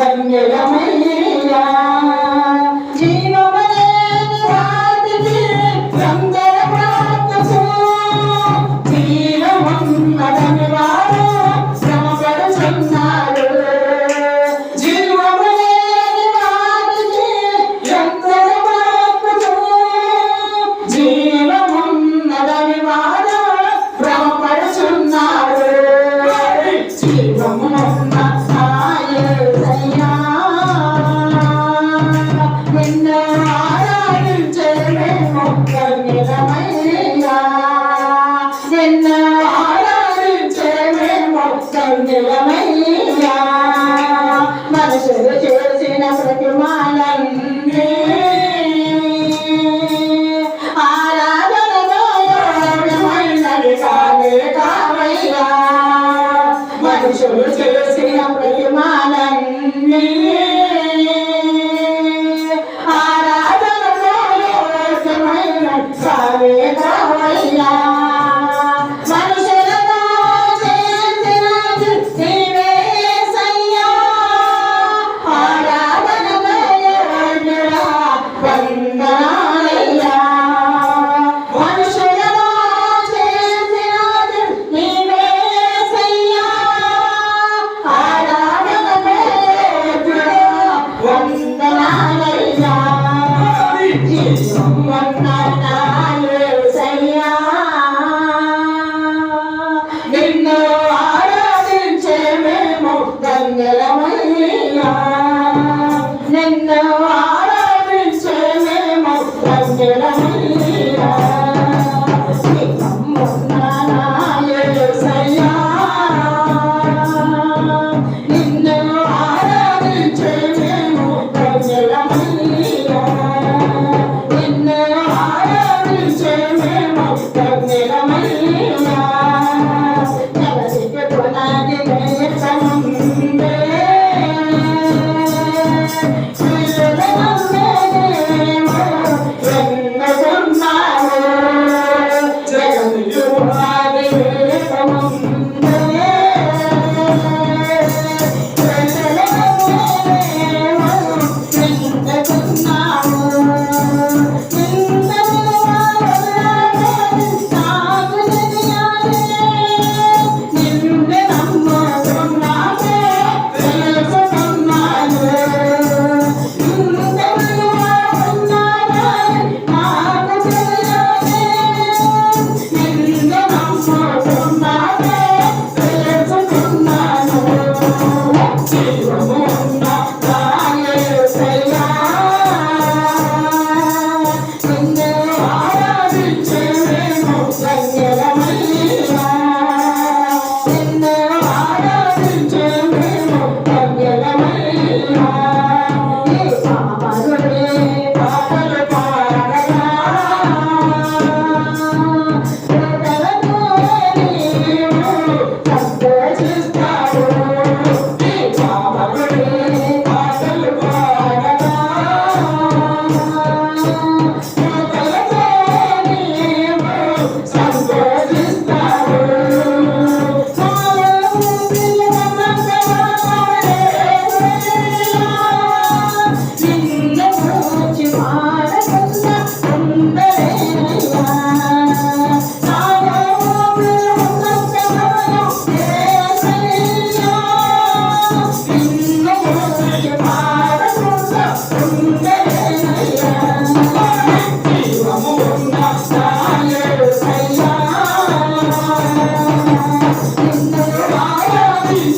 సంజయమయ్యా మనుషులు చేసిన ప్రతిమాలన్నీ ఆరాధన సాగే కావయ్యా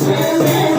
Deus.